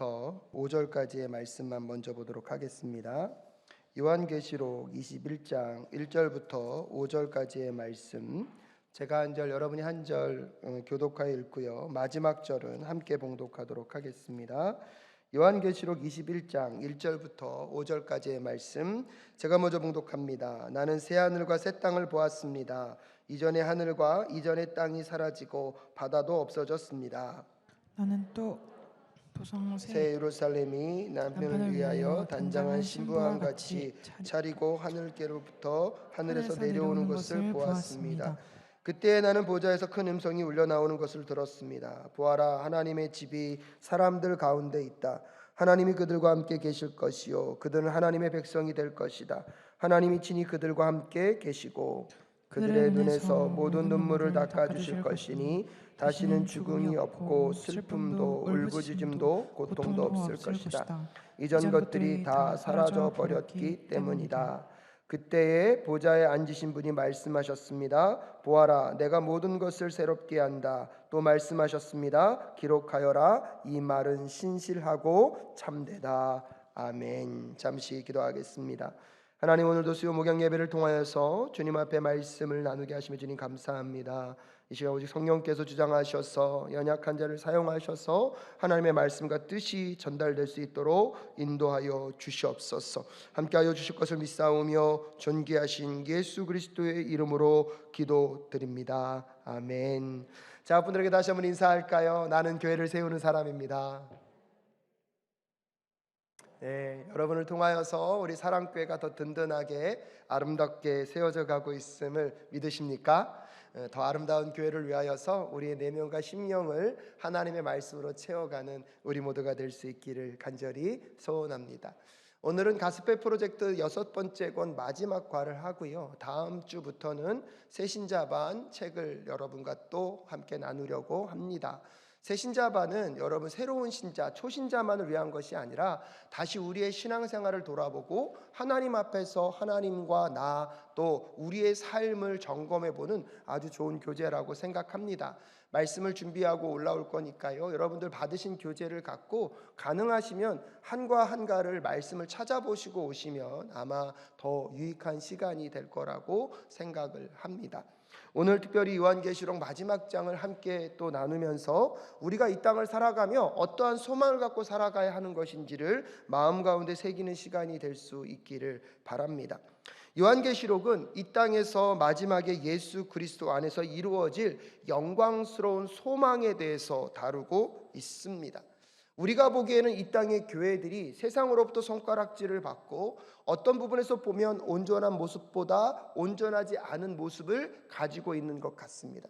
1절부터 5절까지의 말씀만 먼저 보도록 하겠습니다. 요한계시록 21장 1절부터 5절까지의 말씀 제가 한 절 여러분이 한 절 교독하여 읽고요. 마지막 절은 함께 봉독하도록 하겠습니다. 요한계시록 21장 1절부터 5절까지의 말씀 제가 먼저 봉독합니다. 나는 새 하늘과 새 땅을 보았습니다. 이전의 하늘과 이전의 땅이 사라지고 바다도 없어졌습니다. 나는 또 도성 새새 예루살렘이 남편을 위하여 단장한 신부와 같이 차리고 하늘께로부터 하늘에서 내려오는 것을. 보았습니다. 그때 나는 보좌에서 큰 음성이 울려 나오는 것을 들었습니다. 보아라 하나님의 집이 사람들 가운데 있다. 하나님이 그들과 함께 계실 것이요 그들은 하나님의 백성이 될 것이다. 하나님이 친히 그들과 함께 계시고 그들의 눈에서 모든 눈물을 닦아 주실 것이니 다시는 죽음이 없고 슬픔도 울부짖음도 고통도 없을 것이다. 이전 것들이 다 사라져 버렸기 때문이다. 그때에 보좌에 앉으신 분이 말씀하셨습니다. 보아라, 내가 모든 것을 새롭게 한다. 또 말씀하셨습니다. 기록하여라. 이 말은 신실하고 참되다. 아멘. 잠시 기도하겠습니다. 하나님 오늘도 수요 목양 예배를 통하여서 주님 앞에 말씀을 나누게 하시며 주님 감사합니다. 이 시간 오직 성령께서 주장하셔서 연약한 자를 사용하셔서 하나님의 말씀과 뜻이 전달될 수 있도록 인도하여 주시옵소서. 함께하여 주실 것을 믿사오며 존귀하신 예수 그리스도의 이름으로 기도드립니다. 아멘. 자, 분들에게 다시 한번 인사할까요? 나는 교회를 세우는 사람입니다. 네, 여러분을 통하여서 우리 사랑교회가 더 든든하게 아름답게 세워져 가고 있음을 믿으십니까? 어, 더 아름다운 교회를 위하여서 우리의 내면과 심령을 하나님의 말씀으로 채워가는 우리 모두가 될 수 있기를 간절히 소원합니다. 오늘은 가스페 프로젝트 여섯 번째 권 마지막 과를 하고요. 다음 주부터는 새신자반 책을 여러분과 또 함께 나누려고 합니다. 새 신자반은 여러분 새로운 신자, 초신자만을 위한 것이 아니라 다시 우리의 신앙생활을 돌아보고 하나님 앞에서 하나님과 나 또 우리의 삶을 점검해 보는 아주 좋은 교재라고 생각합니다. 말씀을 준비하고 올라올 거니까요. 여러분들 받으신 교재를 갖고 가능하시면 한과 한가를 말씀을 찾아보시고 오시면 아마 더 유익한 시간이 될 거라고 생각을 합니다. 오늘 특별히 요한계시록 마지막 장을 함께 또 나누면서 우리가 이 땅을 살아가며 어떠한 소망을 갖고 살아가야 하는 것인지를 마음 가운데 새기는 시간이 될 수 있기를 바랍니다. 요한계시록은 이 땅에서 마지막에 예수 그리스도 안에서 이루어질 영광스러운 소망에 대해서 다루고 있습니다. 우리가 보기에는 이 땅의 교회들이 세상으로부터 손가락질을 받고 어떤 부분에서 보면 온전한 모습보다 온전하지 않은 모습을 가지고 있는 것 같습니다.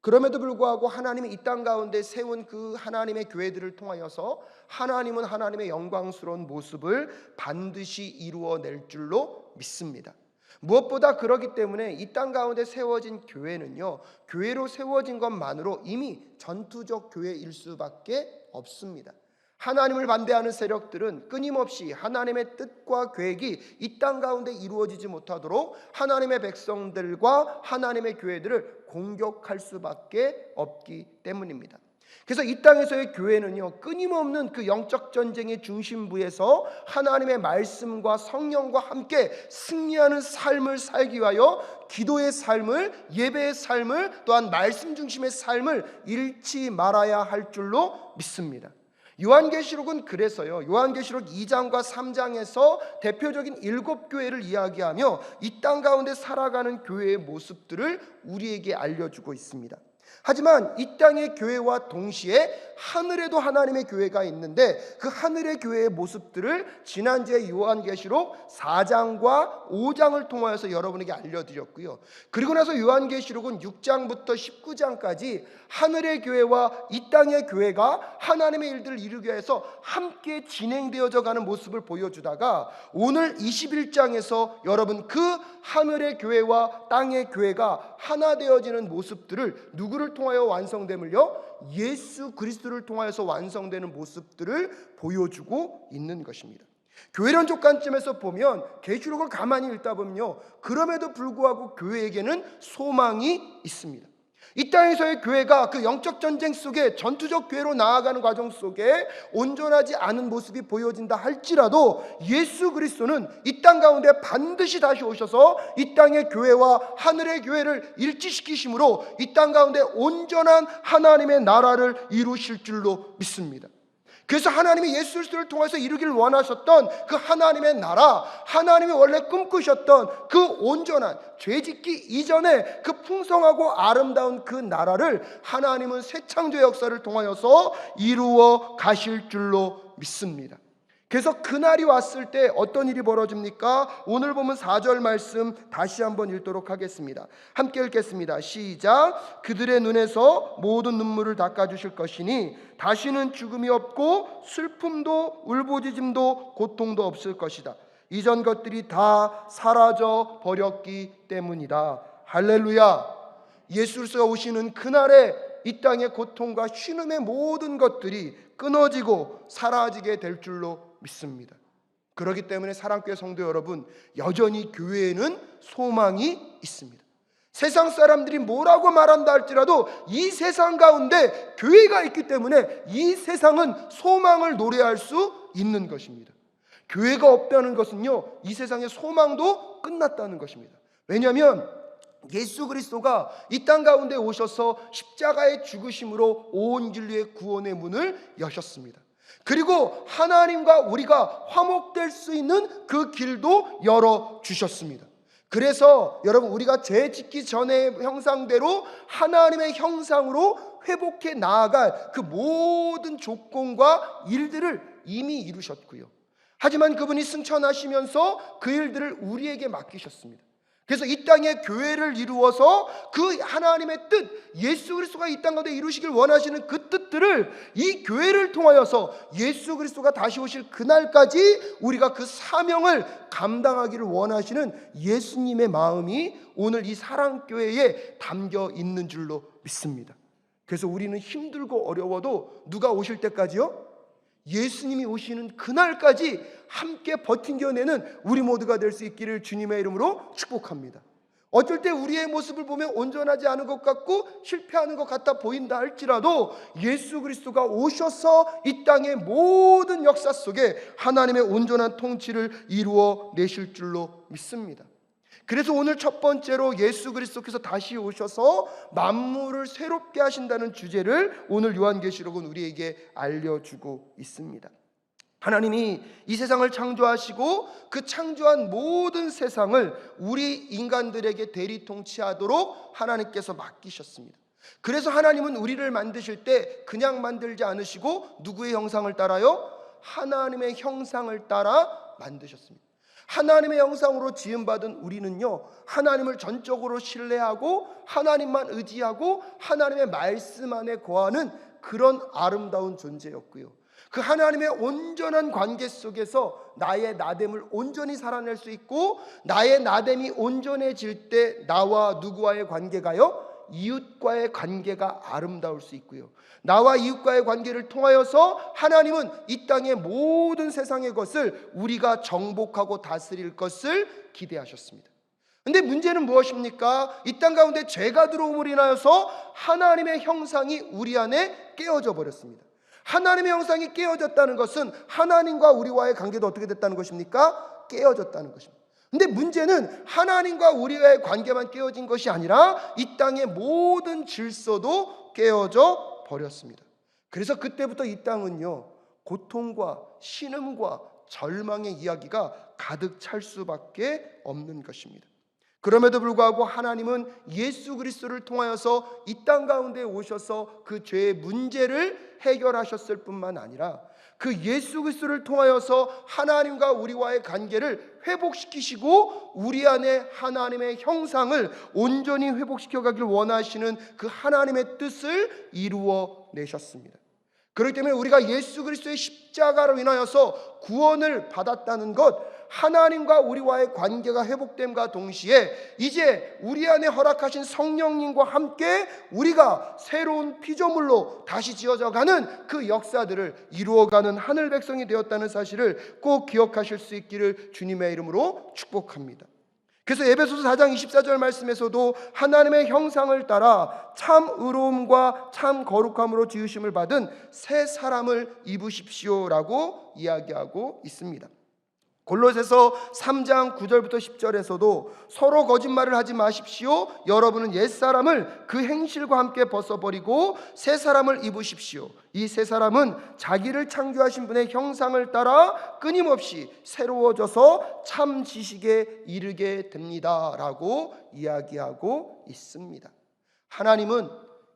그럼에도 불구하고 하나님이 이 땅 가운데 세운 그 하나님의 교회들을 통하여서 하나님은 하나님의 영광스러운 모습을 반드시 이루어낼 줄로 믿습니다. 무엇보다 그러기 때문에 이 땅 가운데 세워진 교회는요, 교회로 세워진 것만으로 이미 전투적 교회일 수밖에 없습니다. 하나님을 반대하는 세력들은 끊임없이 하나님의 뜻과 계획이 이 땅 가운데 이루어지지 못하도록 하나님의 백성들과 하나님의 교회들을 공격할 수밖에 없기 때문입니다. 그래서 이 땅에서의 교회는요 끊임없는 그 영적 전쟁의 중심부에서 하나님의 말씀과 성령과 함께 승리하는 삶을 살기 위하여 기도의 삶을 예배의 삶을 또한 말씀 중심의 삶을 잃지 말아야 할 줄로 믿습니다. 요한계시록은 그래서요. 요한계시록 2장과 3장에서 대표적인 일곱 교회를 이야기하며 이 땅 가운데 살아가는 교회의 모습들을 우리에게 알려주고 있습니다. 하지만 이 땅의 교회와 동시에 하늘에도 하나님의 교회가 있는데 그 하늘의 교회의 모습들을 지난주에 요한계시록 4장과 5장을 통하여서 여러분에게 알려드렸고요. 그리고 나서 요한계시록은 6장부터 19장까지 하늘의 교회와 이 땅의 교회가 하나님의 일들을 이루기 위해서 함께 진행되어져 가는 모습을 보여주다가 오늘 21장에서 여러분 그 하늘의 교회와 땅의 교회가 하나 되어지는 모습들을 누구를 통하여 완성됨을요? 예수 그리스도를 통하여서 완성되는 모습들을 보여주고 있는 것입니다. 교회론적 관점에서 보면 계시록을 가만히 읽다 보면요. 그럼에도 불구하고 교회에게는 소망이 있습니다. 이 땅에서의 교회가 그 영적 전쟁 속에 전투적 교회로 나아가는 과정 속에 온전하지 않은 모습이 보여진다 할지라도 예수 그리스도는 이 땅 가운데 반드시 다시 오셔서 이 땅의 교회와 하늘의 교회를 일치시키심으로 이 땅 가운데 온전한 하나님의 나라를 이루실 줄로 믿습니다. 그래서 하나님이 예수 그리스도를 통해서 이루기를 원하셨던 그 하나님의 나라, 하나님이 원래 꿈꾸셨던 그 온전한 죄짓기 이전에 그 풍성하고 아름다운 그 나라를 하나님은 새 창조 역사를 통하여서 이루어 가실 줄로 믿습니다. 그래서 그날이 왔을 때 어떤 일이 벌어집니까? 오늘 보면 4절 말씀 다시 한번 읽도록 하겠습니다. 함께 읽겠습니다. 시작. 그들의 눈에서 모든 눈물을 닦아 주실 것이니 다시는 죽음이 없고 슬픔도 울부짖음도 고통도 없을 것이다. 이전 것들이 다 사라져 버렸기 때문이다. 할렐루야. 예수 그리스도가 오시는 그날에 이 땅의 고통과 신음의 모든 것들이 끊어지고 사라지게 될 줄로 믿습니다. 그렇기 때문에 사랑교회 성도 여러분, 여전히 교회에는 소망이 있습니다. 세상 사람들이 뭐라고 말한다 할지라도 이 세상 가운데 교회가 있기 때문에 이 세상은 소망을 노래할 수 있는 것입니다. 교회가 없다는 것은요, 이 세상의 소망도 끝났다는 것입니다. 왜냐하면 예수 그리스도가 이 땅 가운데 오셔서 십자가의 죽으심으로 온 진리의 구원의 문을 여셨습니다. 그리고 하나님과 우리가 화목될 수 있는 그 길도 열어 주셨습니다. 그래서 여러분 우리가 죄 짓기 전의 형상대로 하나님의 형상으로 회복해 나아갈 그 모든 조건과 일들을 이미 이루셨고요. 하지만 그분이 승천하시면서 그 일들을 우리에게 맡기셨습니다. 그래서 이 땅에 교회를 이루어서 그 하나님의 뜻, 예수 그리스도가 이 땅 가운데 이루시길 원하시는 그 뜻들을 이 교회를 통하여서 예수 그리스도가 다시 오실 그날까지 우리가 그 사명을 감당하기를 원하시는 예수님의 마음이 오늘 이 사랑교회에 담겨 있는 줄로 믿습니다. 그래서 우리는 힘들고 어려워도 누가 오실 때까지요? 예수님이 오시는 그날까지 함께 버틴겨내는 우리 모두가 될 수 있기를 주님의 이름으로 축복합니다. 어쩔 때 우리의 모습을 보면 온전하지 않은 것 같고 실패하는 것 같아 보인다 할지라도 예수 그리스도가 오셔서 이 땅의 모든 역사 속에 하나님의 온전한 통치를 이루어 내실 줄로 믿습니다. 그래서 오늘 첫 번째로 예수 그리스도께서 다시 오셔서 만물을 새롭게 하신다는 주제를 오늘 요한계시록은 우리에게 알려주고 있습니다. 하나님이 이 세상을 창조하시고 그 창조한 모든 세상을 우리 인간들에게 대리 통치하도록 하나님께서 맡기셨습니다. 그래서 하나님은 우리를 만드실 때 그냥 만들지 않으시고 누구의 형상을 따라요? 하나님의 형상을 따라 만드셨습니다. 하나님의 형상으로 지음받은 우리는요, 하나님을 전적으로 신뢰하고 하나님만 의지하고 하나님의 말씀 안에 거하는 그런 아름다운 존재였고요. 그 하나님의 온전한 관계 속에서 나의 나됨을 온전히 살아낼 수 있고 나의 나됨이 온전해질 때 나와 누구와의 관계가요? 이웃과의 관계가 아름다울 수 있고요. 나와 이웃과의 관계를 통하여서 하나님은 이 땅의 모든 세상의 것을 우리가 정복하고 다스릴 것을 기대하셨습니다. 근데 문제는 무엇입니까? 이 땅 가운데 죄가 들어옴으로 인하여서 하나님의 형상이 우리 안에 깨어져 버렸습니다. 하나님의 형상이 깨어졌다는 것은 하나님과 우리와의 관계도 어떻게 됐다는 것입니까? 깨어졌다는 것입니다. 근데 문제는 하나님과 우리의 관계만 깨어진 것이 아니라 이 땅의 모든 질서도 깨어져 버렸습니다. 그래서 그때부터 이 땅은요, 고통과 신음과 절망의 이야기가 가득 찰 수밖에 없는 것입니다. 그럼에도 불구하고 하나님은 예수 그리스도를 통하여서 이 땅 가운데 오셔서 그 죄의 문제를 해결하셨을 뿐만 아니라 그 예수 그리스도를 통하여서 하나님과 우리와의 관계를 회복시키시고 우리 안에 하나님의 형상을 온전히 회복시켜 가길 원하시는 그 하나님의 뜻을 이루어 내셨습니다. 그렇기 때문에 우리가 예수 그리스도의 십자가로 인하여서 구원을 받았다는 것 하나님과 우리와의 관계가 회복됨과 동시에 이제 우리 안에 허락하신 성령님과 함께 우리가 새로운 피조물로 다시 지어져 가는 그 역사들을 이루어가는 하늘 백성이 되었다는 사실을 꼭 기억하실 수 있기를 주님의 이름으로 축복합니다. 그래서 에베소서 4장 24절 말씀에서도 하나님의 형상을 따라 참 의로움과 참 거룩함으로 지으심을 받은 새 사람을 입으십시오라고 이야기하고 있습니다. 골로새서 3장 9절부터 10절에서도 서로 거짓말을 하지 마십시오. 여러분은 옛 사람을 그 행실과 함께 벗어버리고 새 사람을 입으십시오. 이 새 사람은 자기를 창조하신 분의 형상을 따라 끊임없이 새로워져서 참 지식에 이르게 됩니다라고 이야기하고 있습니다. 하나님은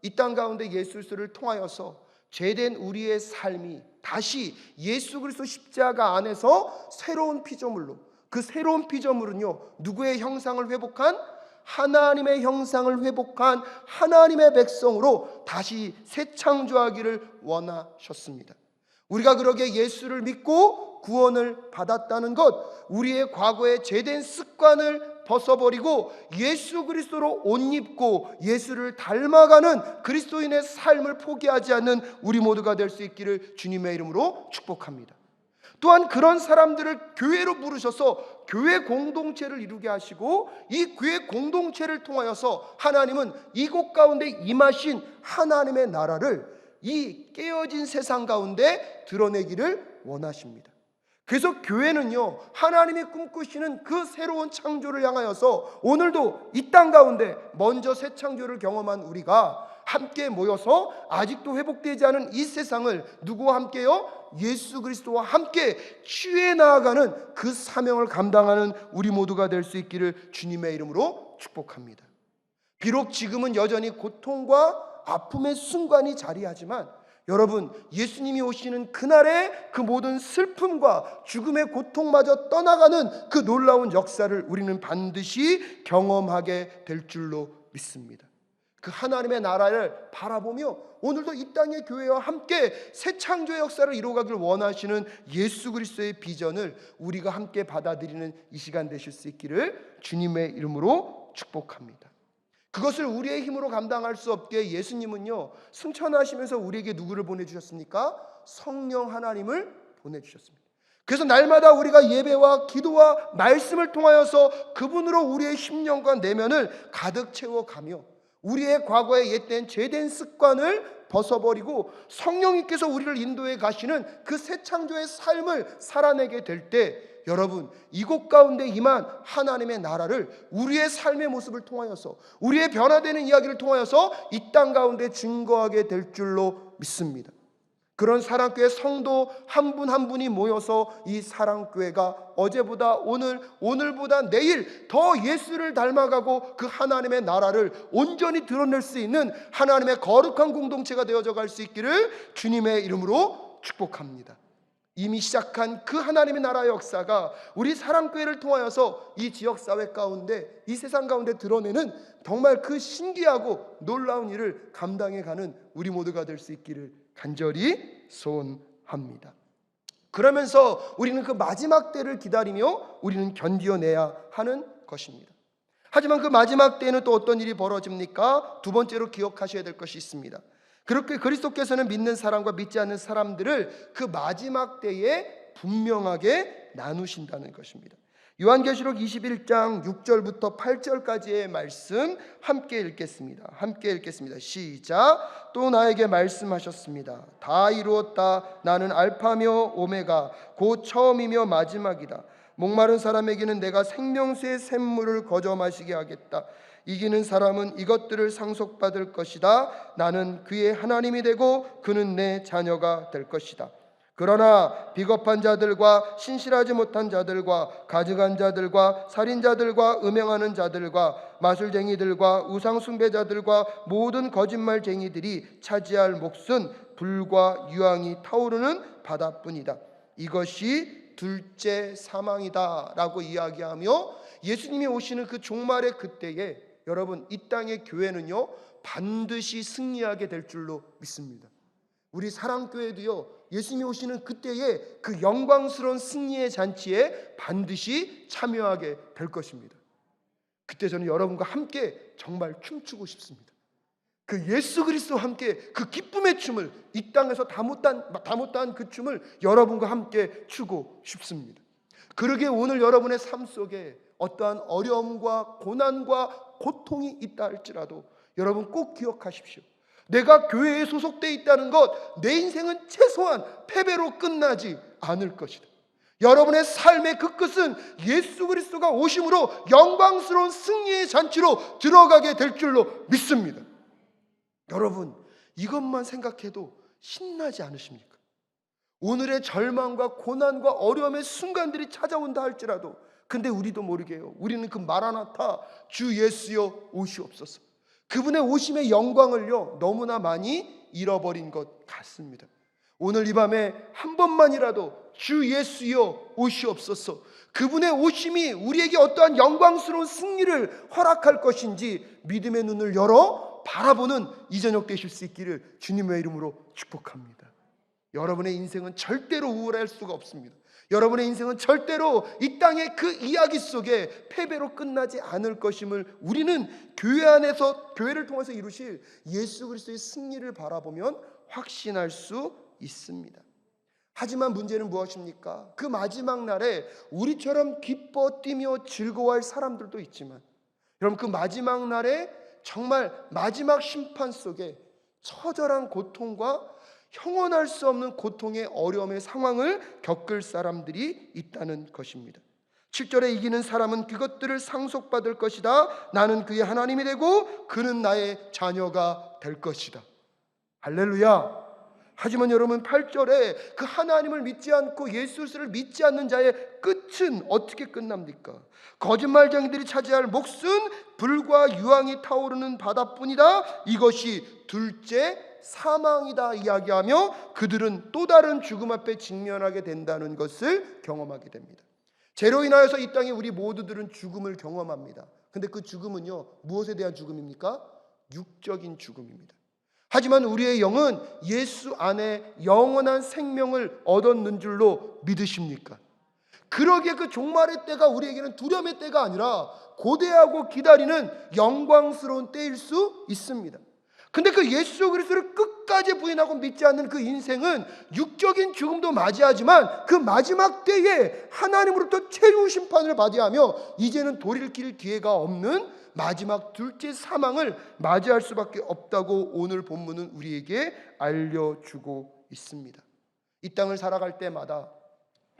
이 땅 가운데 예수를 통하여서 죄된 우리의 삶이 다시 예수 그리스도 십자가 안에서 새로운 피조물로 그 새로운 피조물은요 누구의 형상을 회복한 하나님의 형상을 회복한 하나님의 백성으로 다시 새 창조하기를 원하셨습니다. 우리가 그러게 예수를 믿고 구원을 받았다는 것, 우리의 과거의 죄된 습관을 벗어버리고 예수 그리스도로 옷 입고 예수를 닮아가는 그리스도인의 삶을 포기하지 않는 우리 모두가 될 수 있기를 주님의 이름으로 축복합니다. 또한 그런 사람들을 교회로 부르셔서 교회 공동체를 이루게 하시고 이 교회 공동체를 통하여서 하나님은 이곳 가운데 임하신 하나님의 나라를 이 깨어진 세상 가운데 드러내기를 원하십니다. 그래서 교회는요, 하나님이 꿈꾸시는 그 새로운 창조를 향하여서 오늘도 이 땅 가운데 먼저 새 창조를 경험한 우리가 함께 모여서 아직도 회복되지 않은 이 세상을 누구와 함께요? 예수 그리스도와 함께 취해 나아가는 그 사명을 감당하는 우리 모두가 될 수 있기를 주님의 이름으로 축복합니다. 비록 지금은 여전히 고통과 아픔의 순간이 자리하지만 여러분 예수님이 오시는 그날의 그 모든 슬픔과 죽음의 고통마저 떠나가는 그 놀라운 역사를 우리는 반드시 경험하게 될 줄로 믿습니다. 그 하나님의 나라를 바라보며 오늘도 이 땅의 교회와 함께 새 창조의 역사를 이루어가길 원하시는 예수 그리스도의 비전을 우리가 함께 받아들이는 이 시간 되실 수 있기를 주님의 이름으로 축복합니다. 그것을 우리의 힘으로 감당할 수 없게 예수님은요 승천하시면서 우리에게 누구를 보내주셨습니까? 성령 하나님을 보내주셨습니다. 그래서 날마다 우리가 예배와 기도와 말씀을 통하여서 그분으로 우리의 심령과 내면을 가득 채워가며 우리의 과거의 옛된 죄된 습관을 벗어버리고 성령님께서 우리를 인도해 가시는 그 새 창조의 삶을 살아내게 될 때 여러분 이곳 가운데 임한 하나님의 나라를 우리의 삶의 모습을 통하여서 우리의 변화되는 이야기를 통하여서 이 땅 가운데 증거하게 될 줄로 믿습니다. 그런 사랑교회 성도 한 분 한 분이 모여서 이 사랑교회가 어제보다 오늘, 오늘보다 내일 더 예수를 닮아가고 그 하나님의 나라를 온전히 드러낼 수 있는 하나님의 거룩한 공동체가 되어져 갈 수 있기를 주님의 이름으로 축복합니다. 이미 시작한 그 하나님의 나라의 역사가 우리 사랑교회를 통하여서 이 지역 사회 가운데 이 세상 가운데 드러내는 정말 그 신기하고 놀라운 일을 감당해 가는 우리 모두가 될 수 있기를 간절히 소원합니다. 그러면서 우리는 그 마지막 때를 기다리며 우리는 견디어내야 하는 것입니다. 하지만 그 마지막 때에는 또 어떤 일이 벌어집니까? 두 번째로 기억하셔야 될 것이 있습니다. 그렇게 그리스도께서는 믿는 사람과 믿지 않는 사람들을 그 마지막 때에 분명하게 나누신다는 것입니다. 요한계시록 21장 6절부터 8절까지의 말씀 함께 읽겠습니다. 함께 읽겠습니다. 시작. 또 나에게 말씀하셨습니다. 다 이루었다. 나는 알파며 오메가 곧 처음이며 마지막이다. 목마른 사람에게는 내가 생명수의 샘물을 거저 마시게 하겠다. 이기는 사람은 이것들을 상속받을 것이다. 나는 그의 하나님이 되고 그는 내 자녀가 될 것이다. 그러나 비겁한 자들과 신실하지 못한 자들과 가증한 자들과 살인자들과 음행하는 자들과 마술쟁이들과 우상 숭배자들과 모든 거짓말쟁이들이 차지할 몫은 불과 유황이 타오르는 바다뿐이다. 이것이 둘째 사망이다라고 이야기하며 예수님이 오시는 그 종말의 그때에 여러분 이 땅의 교회는요 반드시 승리하게 될 줄로 믿습니다. 우리 사랑교회도요 예수님이 오시는 그때에 그 영광스러운 승리의 잔치에 반드시 참여하게 될 것입니다. 그때 저는 여러분과 함께 정말 춤추고 싶습니다. 그 예수 그리스도와 함께 그 기쁨의 춤을 이 땅에서 다 못한 다 못한 그 춤을 여러분과 함께 추고 싶습니다. 그러게 오늘 여러분의 삶 속에 어떠한 어려움과 고난과 고통이 있다 할지라도 여러분 꼭 기억하십시오. 내가 교회에 소속돼 있다는 것, 내 인생은 최소한 패배로 끝나지 않을 것이다. 여러분의 삶의 그 끝은 예수 그리스도가 오심으로 영광스러운 승리의 잔치로 들어가게 될 줄로 믿습니다. 여러분, 이것만 생각해도 신나지 않으십니까? 오늘의 절망과 고난과 어려움의 순간들이 찾아온다 할지라도 근데 우리도 모르게요. 우리는 그 마라나타 주 예수여 오시옵소서. 그분의 오심의 영광을요. 너무나 많이 잃어버린 것 같습니다. 오늘 이 밤에 한 번만이라도 주 예수여 오시옵소서. 그분의 오심이 우리에게 어떠한 영광스러운 승리를 허락할 것인지 믿음의 눈을 열어 바라보는 이 저녁 되실 수 있기를 주님의 이름으로 축복합니다. 여러분의 인생은 절대로 우울할 수가 없습니다. 여러분의 인생은 절대로 이 땅의 그 이야기 속에 패배로 끝나지 않을 것임을 우리는 교회 안에서 교회를 통해서 이루실 예수 그리스도의 승리를 바라보면 확신할 수 있습니다. 하지만 문제는 무엇입니까? 그 마지막 날에 우리처럼 기뻐 뛰며 즐거워할 사람들도 있지만 여러분 그 마지막 날에 정말 마지막 심판 속에 처절한 고통과 형언할 수 없는 고통의 어려움의 상황을 겪을 사람들이 있다는 것입니다. 7절에 이기는 사람은 그것들을 상속받을 것이다. 나는 그의 하나님이 되고 그는 나의 자녀가 될 것이다. 할렐루야. 하지만 여러분 8절에 그 하나님을 믿지 않고 예수를 믿지 않는 자의 끝은 어떻게 끝납니까? 거짓말쟁이들이 차지할 몫은 불과 유황이 타오르는 바다뿐이다. 이것이 둘째 사망이다 이야기하며 그들은 또 다른 죽음 앞에 직면하게 된다는 것을 경험하게 됩니다. 죄로 인하여서 이 땅에 우리 모두들은 죽음을 경험합니다. 근데 그 죽음은요, 무엇에 대한 죽음입니까? 육적인 죽음입니다. 하지만 우리의 영은 예수 안에 영원한 생명을 얻었는 줄로 믿으십니까? 그러기에 그 종말의 때가 우리에게는 두려움의 때가 아니라 고대하고 기다리는 영광스러운 때일 수 있습니다. 근데 그 예수 그리스도를 끝까지 부인하고 믿지 않는 그 인생은 육적인 죽음도 맞이하지만 그 마지막 때에 하나님으로부터 최후 심판을 받아야하며 이제는 돌이킬 기회가 없는 마지막 둘째 사망을 맞이할 수밖에 없다고 오늘 본문은 우리에게 알려주고 있습니다. 이 땅을 살아갈 때마다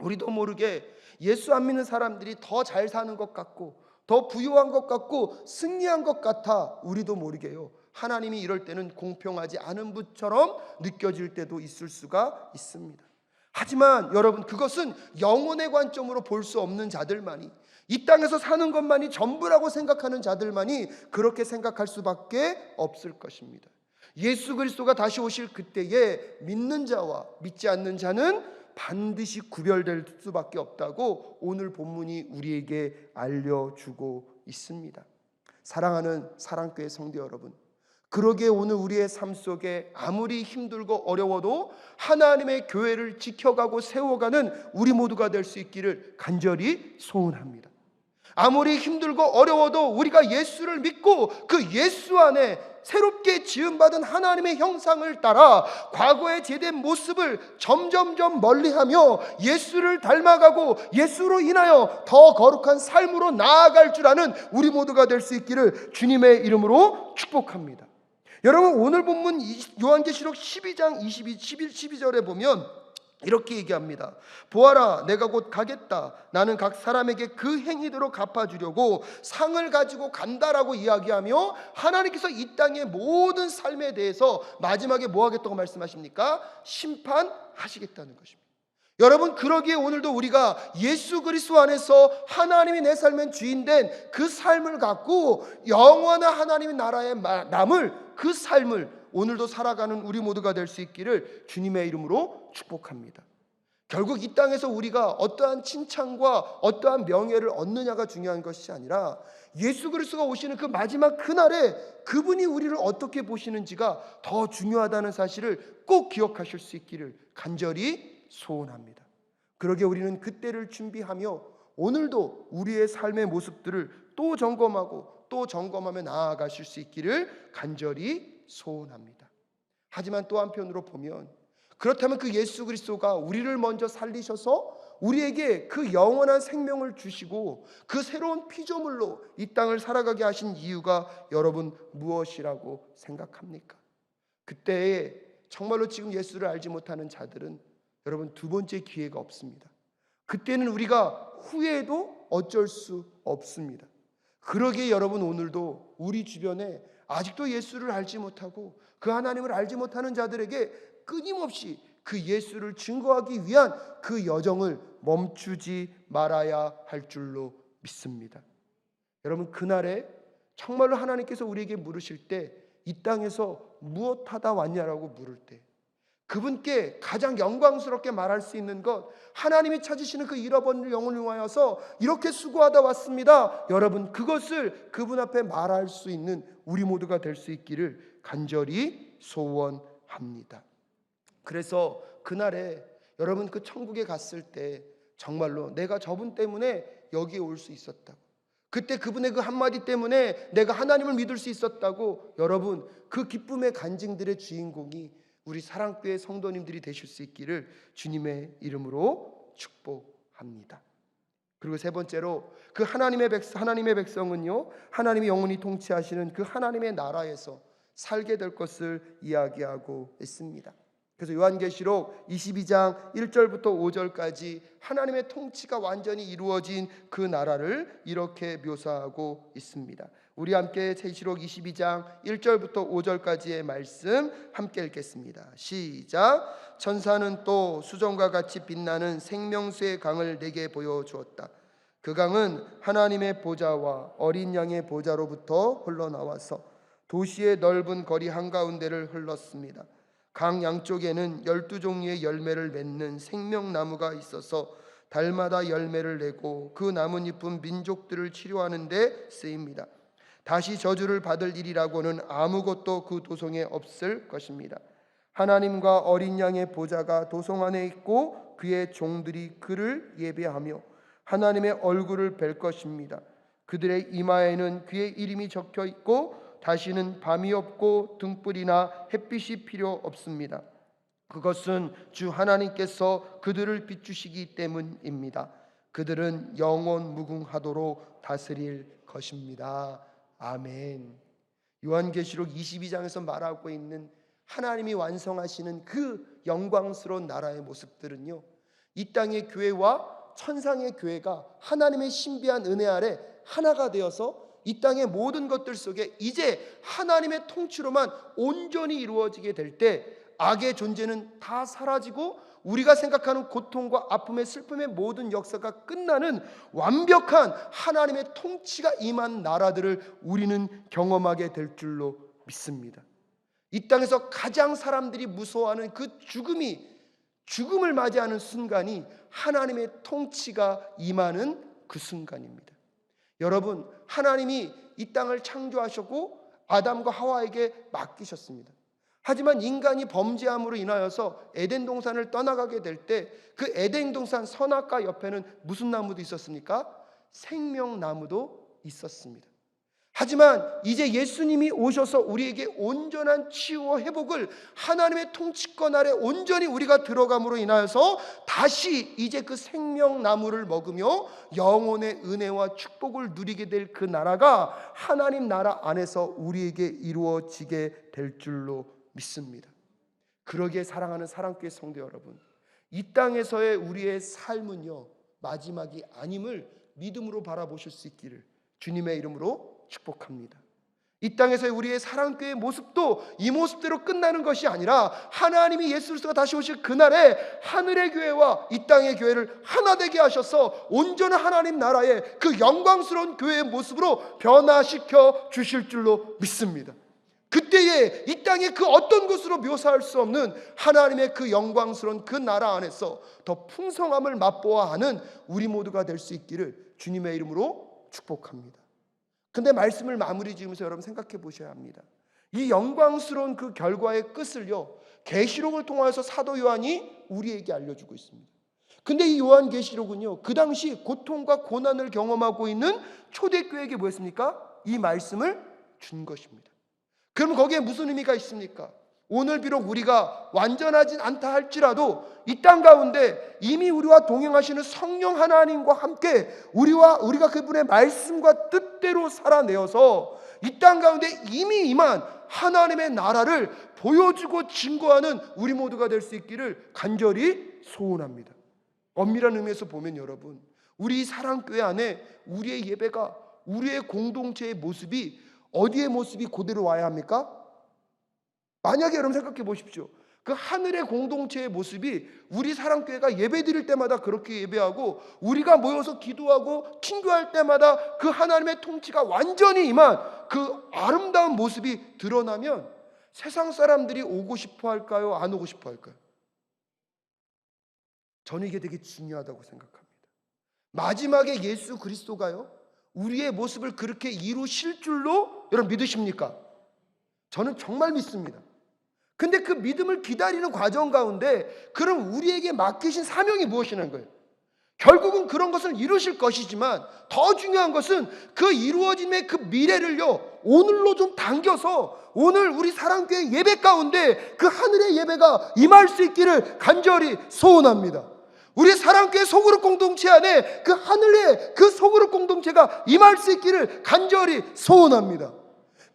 우리도 모르게 예수 안 믿는 사람들이 더 잘 사는 것 같고 더 부유한 것 같고 승리한 것 같아 우리도 모르게요. 하나님이 이럴 때는 공평하지 않은 분처럼 느껴질 때도 있을 수가 있습니다. 하지만 여러분 그것은 영혼의 관점으로 볼 수 없는 자들만이 이 땅에서 사는 것만이 전부라고 생각하는 자들만이 그렇게 생각할 수밖에 없을 것입니다. 예수 그리스도가 다시 오실 그때에 믿는 자와 믿지 않는 자는 반드시 구별될 수밖에 없다고 오늘 본문이 우리에게 알려주고 있습니다. 사랑하는 사랑교회 성도 여러분, 그러기에 오늘 우리의 삶 속에 아무리 힘들고 어려워도 하나님의 교회를 지켜가고 세워가는 우리 모두가 될 수 있기를 간절히 소원합니다. 아무리 힘들고 어려워도 우리가 예수를 믿고 그 예수 안에 새롭게 지음받은 하나님의 형상을 따라 과거의 제된 모습을 점점점 멀리하며 예수를 닮아가고 예수로 인하여 더 거룩한 삶으로 나아갈 줄 아는 우리 모두가 될 수 있기를 주님의 이름으로 축복합니다. 여러분 오늘 본문 요한계시록 12장 22, 11, 12절에 보면 이렇게 얘기합니다. 보아라, 내가 곧 가겠다. 나는 각 사람에게 그 행위대로 갚아주려고 상을 가지고 간다라고 이야기하며 하나님께서 이 땅의 모든 삶에 대해서 마지막에 뭐 하겠다고 말씀하십니까? 심판하시겠다는 것입니다. 여러분 그러기에 오늘도 우리가 예수 그리스도 안에서 하나님이 내 삶의 주인 된 그 삶을 갖고 영원한 하나님의 나라에 남을 그 삶을 오늘도 살아가는 우리 모두가 될 수 있기를 주님의 이름으로 축복합니다. 결국 이 땅에서 우리가 어떠한 칭찬과 어떠한 명예를 얻느냐가 중요한 것이 아니라 예수 그리스도가 오시는 그 마지막 그날에 그분이 우리를 어떻게 보시는지가 더 중요하다는 사실을 꼭 기억하실 수 있기를 간절히 소원합니다. 그러게 우리는 그때를 준비하며 오늘도 우리의 삶의 모습들을 또 점검하고 또 점검하며 나아가실 수 있기를 간절히 소원합니다. 하지만 또 한편으로 보면 그렇다면 그 예수 그리스도가 우리를 먼저 살리셔서 우리에게 그 영원한 생명을 주시고 그 새로운 피조물로 이 땅을 살아가게 하신 이유가 여러분 무엇이라고 생각합니까? 그때에 정말로 지금 예수를 알지 못하는 자들은 여러분 두 번째 기회가 없습니다. 그때는 우리가 후회도 어쩔 수 없습니다. 그러기에 여러분 오늘도 우리 주변에 아직도 예수를 알지 못하고 그 하나님을 알지 못하는 자들에게 끊임없이 그 예수를 증거하기 위한 그 여정을 멈추지 말아야 할 줄로 믿습니다. 여러분 그날에 정말로 하나님께서 우리에게 물으실 때 이 땅에서 무엇 하다 왔냐라고 물을 때 그분께 가장 영광스럽게 말할 수 있는 것 하나님이 찾으시는 그 잃어버린 영혼을 위하여서 이렇게 수고하다 왔습니다. 여러분 그것을 그분 앞에 말할 수 있는 우리 모두가 될 수 있기를 간절히 소원합니다. 그래서 그날에 여러분 그 천국에 갔을 때 정말로 내가 저분 때문에 여기에 올 수 있었다고. 그때 그분의 그 한마디 때문에 내가 하나님을 믿을 수 있었다고 여러분 그 기쁨의 간증들의 주인공이 우리 사랑교회 성도님들이 되실 수 있기를 주님의 이름으로 축복합니다. 그리고 세 번째로 그 하나님의 백 하나님의 백성은요 하나님이 영원히 통치하시는 그 하나님의 나라에서 살게 될 것을 이야기하고 있습니다. 그래서 요한계시록 22장 1절부터 5절까지 하나님의 통치가 완전히 이루어진 그 나라를 이렇게 묘사하고 있습니다. 우리 함께 계시록 22장 1절부터 5절까지의 말씀 함께 읽겠습니다. 시작. 천사는 또 수정과 같이 빛나는 생명수의 강을 내게 보여 주었다. 그 강은 하나님의 보좌와 어린 양의 보좌로부터 흘러나와서 도시의 넓은 거리 한가운데를 흘렀습니다. 강 양쪽에는 열두 종류의 열매를 맺는 생명나무가 있어서 달마다 열매를 내고 그 나뭇잎은 민족들을 치료하는 데 쓰입니다. 다시 저주를 받을 일이라고는 아무것도 그 도성에 없을 것입니다. 하나님과 어린 양의 보좌가 도성 안에 있고 그의 종들이 그를 예배하며 하나님의 얼굴을 뵐 것입니다. 그들의 이마에는 그의 이름이 적혀 있고 다시는 밤이 없고 등불이나 햇빛이 필요 없습니다. 그것은 주 하나님께서 그들을 비추시기 때문입니다. 그들은 영원 무궁하도록 다스릴 것입니다. 아멘. 요한계시록 22장에서 말하고 있는 하나님이 완성하시는 그 영광스러운 나라의 모습들은요. 이 땅의 교회와 천상의 교회가 하나님의 신비한 은혜 아래 하나가 되어서 이 땅의 모든 것들 속에 이제 하나님의 통치로만 온전히 이루어지게 될 때 악의 존재는 다 사라지고 우리가 생각하는 고통과 아픔의 슬픔의 모든 역사가 끝나는 완벽한 하나님의 통치가 임한 나라들을 우리는 경험하게 될 줄로 믿습니다. 이 땅에서 가장 사람들이 무서워하는 그 죽음이 죽음을 맞이하는 순간이 하나님의 통치가 임하는 그 순간입니다. 여러분, 하나님이 이 땅을 창조하셨고 아담과 하와에게 맡기셨습니다. 하지만 인간이 범죄함으로 인하여서 에덴 동산을 떠나가게 될 때 그 에덴 동산 선악과 옆에는 무슨 나무도 있었습니까? 생명나무도 있었습니다. 하지만 이제 예수님이 오셔서 우리에게 온전한 치유와 회복을 하나님의 통치권 아래 온전히 우리가 들어감으로 인하여서 다시 이제 그 생명나무를 먹으며 영혼의 은혜와 축복을 누리게 될 그 나라가 하나님 나라 안에서 우리에게 이루어지게 될 줄로 믿습니다. 그러기에 사랑하는 사랑교회 성도 여러분, 이 땅에서의 우리의 삶은요 마지막이 아님을 믿음으로 바라보실 수 있기를 주님의 이름으로 축복합니다. 이 땅에서의 우리의 사랑교회의 모습도 이 모습대로 끝나는 것이 아니라 하나님이 예수 그리스도가 다시 오실 그날에 하늘의 교회와 이 땅의 교회를 하나 되게 하셔서 온전한 하나님 나라의 그 영광스러운 교회의 모습으로 변화시켜 주실 줄로 믿습니다. 그때에 이 땅의 그 어떤 것으로 묘사할 수 없는 하나님의 그 영광스러운 그 나라 안에서 더 풍성함을 맛보아 하는 우리 모두가 될 수 있기를 주님의 이름으로 축복합니다. 근데 말씀을 마무리 지으면서 여러분 생각해 보셔야 합니다. 이 영광스러운 그 결과의 끝을요. 계시록을 통하여서 사도 요한이 우리에게 알려주고 있습니다. 근데 이 요한 계시록은요. 그 당시 고통과 고난을 경험하고 있는 초대교회에게 뭐였습니까? 이 말씀을 준 것입니다. 그럼 거기에 무슨 의미가 있습니까? 오늘 비록 우리가 완전하진 않다 할지라도 이 땅 가운데 이미 우리와 동행하시는 성령 하나님과 함께 우리와 우리가 그분의 말씀과 뜻대로 살아내어서 이 땅 가운데 이미 임한 하나님의 나라를 보여주고 증거하는 우리 모두가 될 수 있기를 간절히 소원합니다. 엄밀한 의미에서 보면 여러분, 우리 사랑교회 안에 우리의 예배가 우리의 공동체의 모습이 어디의 모습이 그대로 와야 합니까? 만약에 여러분 생각해 보십시오. 그 하늘의 공동체의 모습이 우리 사랑교회가 예배 드릴 때마다 그렇게 예배하고 우리가 모여서 기도하고 친교할 때마다 그 하나님의 통치가 완전히 임한 그 아름다운 모습이 드러나면 세상 사람들이 오고 싶어 할까요? 안 오고 싶어 할까요? 저는 이게 되게 중요하다고 생각합니다. 마지막에 예수 그리스도가요. 우리의 모습을 그렇게 이루실 줄로 여러분 믿으십니까? 저는 정말 믿습니다. 근데 그 믿음을 기다리는 과정 가운데 그럼 우리에게 맡기신 사명이 무엇이냐는 거예요. 결국은 그런 것을 이루실 것이지만 더 중요한 것은 그 이루어짐의 그 미래를요 오늘로 좀 당겨서 오늘 우리 사랑교회 예배 가운데 그 하늘의 예배가 임할 수 있기를 간절히 소원합니다. 우리 사랑교회 소그룹 공동체 안에 그 하늘의 그 소그룹 공동체가 임할 수 있기를 간절히 소원합니다.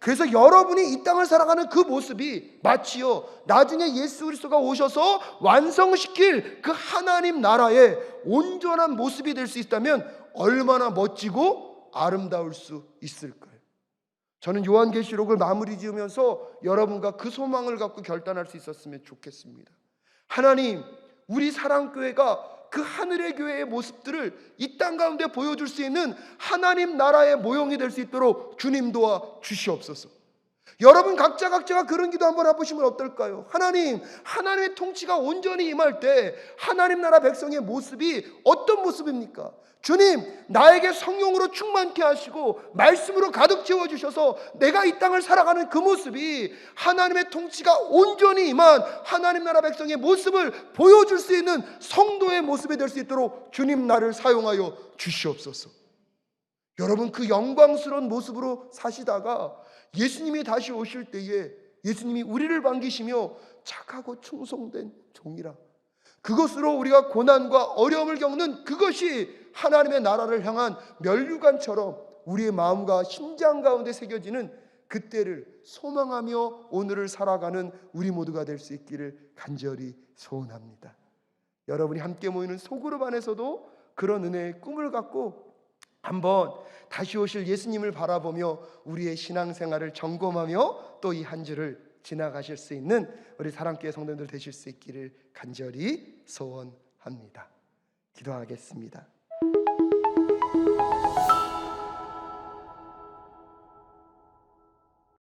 그래서 여러분이 이 땅을 살아가는 그 모습이 마치요 나중에 예수 그리스도가 오셔서 완성시킬 그 하나님 나라의 온전한 모습이 될 수 있다면 얼마나 멋지고 아름다울 수 있을까요? 저는 요한계시록을 마무리 지으면서 여러분과 그 소망을 갖고 결단할 수 있었으면 좋겠습니다. 하나님, 우리 사랑교회가 그 하늘의 교회의 모습들을 이 땅 가운데 보여줄 수 있는 하나님 나라의 모형이 될 수 있도록 주님 도와 주시옵소서. 여러분 각자 각자가 그런 기도 한번 해보시면 어떨까요? 하나님, 하나님의 통치가 온전히 임할 때 하나님 나라 백성의 모습이 어떤 모습입니까? 주님, 나에게 성령으로 충만케 하시고 말씀으로 가득 채워 주셔서 내가 이 땅을 살아가는 그 모습이 하나님의 통치가 온전히 임한 하나님 나라 백성의 모습을 보여줄 수 있는 성도의 모습이 될 수 있도록 주님 나를 사용하여 주시옵소서. 여러분 그 영광스러운 모습으로 사시다가 예수님이 다시 오실 때에 예수님이 우리를 반기시며 착하고 충성된 종이라 그것으로 우리가 고난과 어려움을 겪는 그것이 하나님의 나라를 향한 면류관처럼 우리의 마음과 심장 가운데 새겨지는 그때를 소망하며 오늘을 살아가는 우리 모두가 될 수 있기를 간절히 소원합니다. 여러분이 함께 모이는 소그룹 안에서도 그런 은혜의 꿈을 갖고 한번 다시 오실 예수님을 바라보며 우리의 신앙생활을 점검하며 또 이 한 주를 지나가실 수 있는 우리 사랑교회 성도들 되실 수 있기를 간절히 소원합니다. 기도하겠습니다.